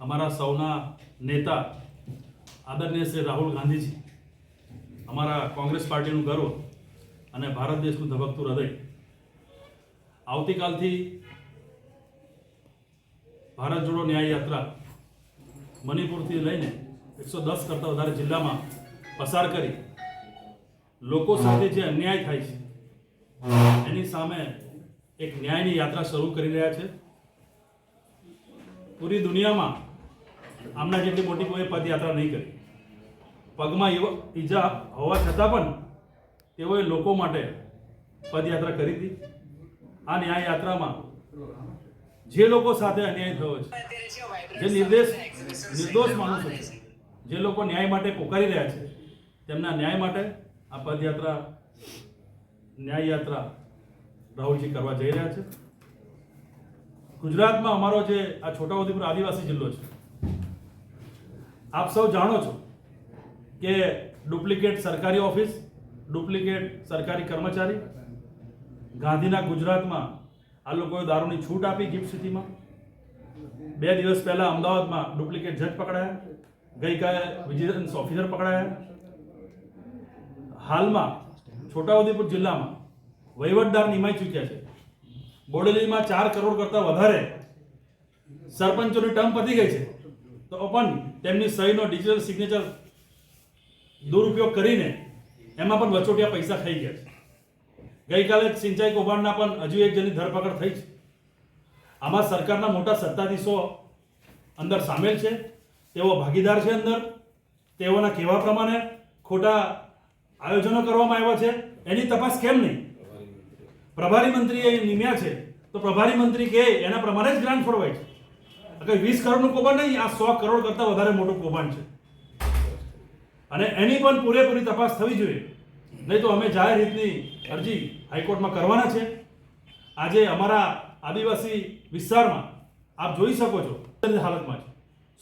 અમારા સૌના નેતા આદરણીય શ્રી રાહુલ ગાંધીજી, અમારા કોંગ્રેસ પાર્ટીનું ગર્વ અને ભારત દેશનું ધબકતું હૃદય. આવતીકાલથી ભારત જોડો ન્યાય યાત્રા મણિપુરથી લઈને એકસો દસ કરતાં વધારે જિલ્લામાં પસાર કરી લોકો સાથે જે અન્યાય થાય છે, એની સામે એક ન્યાયની યાત્રા શરૂ કરી રહ્યા છે. પૂરી દુનિયામાં આમના જેટલી મોટી કોઈ પદયાત્રા નહીં કરી. પગમાં એવો ઈજા હોવા છતાં પણ તેઓએ લોકો માટે પદયાત્રા કરી હતી. આ ન્યાય યાત્રામાં જે લોકો સાથે અન્યાય થયો છે, જે નિર્દેશ, નિર્દોષ માણસો છે, જે લોકો ન્યાય માટે પોકારી રહ્યા છે, તેમના ન્યાય માટે આ પદયાત્રા, ન્યાય યાત્રા રાહુલજી કરવા જઈ રહ્યા છે. ગુજરાતમાં અમારો જે આ છોટાઉદેપુર આદિવાસી જિલ્લો છે આપ સૌ જાણો છો કે ડુપ્લિકેટ સરકારી ઓફિસ, ડુપ્લિકેટ સરકારી કર્મચારી, ગાંધીના ગુજરાતમાં આ લોકોએ દારૂની છૂટ આપી ગિફ્ટ સિટીમાં. બે દિવસ પહેલા અમદાવાદમાં ડુપ્લિકેટ જજ પકડાયા, ગઈકાલે વિજિલન્સ ઓફિસર પકડાયા. હાલમાં છોટાઉદેપુર જિલ્લામાં વહીવટદાર નિમાઈ ચૂક્યા છે. બોડેલીમાં ચાર કરોડ કરતાં વધારે સરપંચોની ટર્મ પતી ગઈ છે. તો પણ તેમની સહીનો ડિજિટલ સિગ્નેચર દુરુપયોગ કરીને એમાં પણ વચોટિયા પૈસા ખાઈ ગયા છે. ગઈકાલે સિંચાઈ કૌભાંડના પણ હજુ એક જણની ધરપકડ થઈ છે. આમાં સરકારના મોટા સત્તાધીશો અંદર સામેલ છે, તેઓ ભાગીદાર છે અંદર, તેઓના કહેવા પ્રમાણે ખોટા આયોજનો કરવામાં આવ્યા છે. એની તપાસ કેમ નહીં? પ્રભારી મંત્રીએ નિમ્યા છે, તો પ્રભારી મંત્રી કહે એના પ્રમાણે જ ગ્રાન્ટ ફોરવાય છે. કે વીસ કરોડનું કૌભાંડ નહીં, આ સો કરોડ કરતાં વધારે મોટું કૌભાંડ છે. અને એની પણ પૂરેપૂરી તપાસ થવી જોઈએ. નહીં તો અમે જાહેર રીતની અરજી હાઈકોર્ટમાં કરવાના છે. આજે અમારા આદિવાસી વિસ્તારમાં આપ જોઈ શકો છો હાલતમાં છે.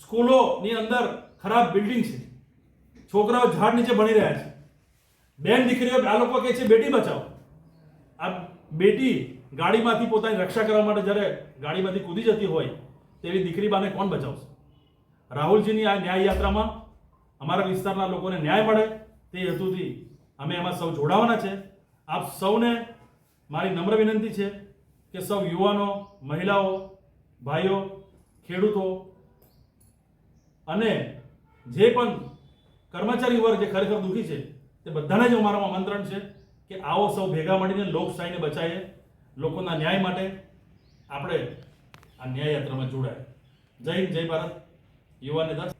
સ્કૂલોની અંદર ખરાબ બિલ્ડિંગ છે. છોકરાઓ ઝાડ નીચે ભણી રહ્યા છે. બેન દીકરીઓ, આ લોકો કહે છે, બેટી બચાવો. આ બેટી ગાડીમાંથી પોતાની રક્ષા કરવા માટે જ્યારે ગાડીમાંથી કૂદી જતી હોય તેવી દીકરી બાને કોણ બચાવશે? રાહુલજીની આ ન્યાય યાત્રામાં અમારા વિસ્તારના લોકોને ન્યાય મળે તે હેતુથી અમે એમાં સૌ જોડાવાના છે. આપ સૌને મારી નમ્ર વિનંતી છે કે સૌ યુવાનો, મહિલાઓ, ભાઈઓ, ખેડૂતો અને જે પણ કર્મચારી વર્ગ જે ખરેખર દુઃખી છે, તે બધાને જ અમારું આમંત્રણ છે કે આવો સૌ ભેગા મળીને લોકશાહીને બચાવીએ લોકોના ન્યાય માટે. આપણે આ ન્યાય યાત્રામાં જોડાય. જય હિન્દ જય ભારત. યુવાને નેતા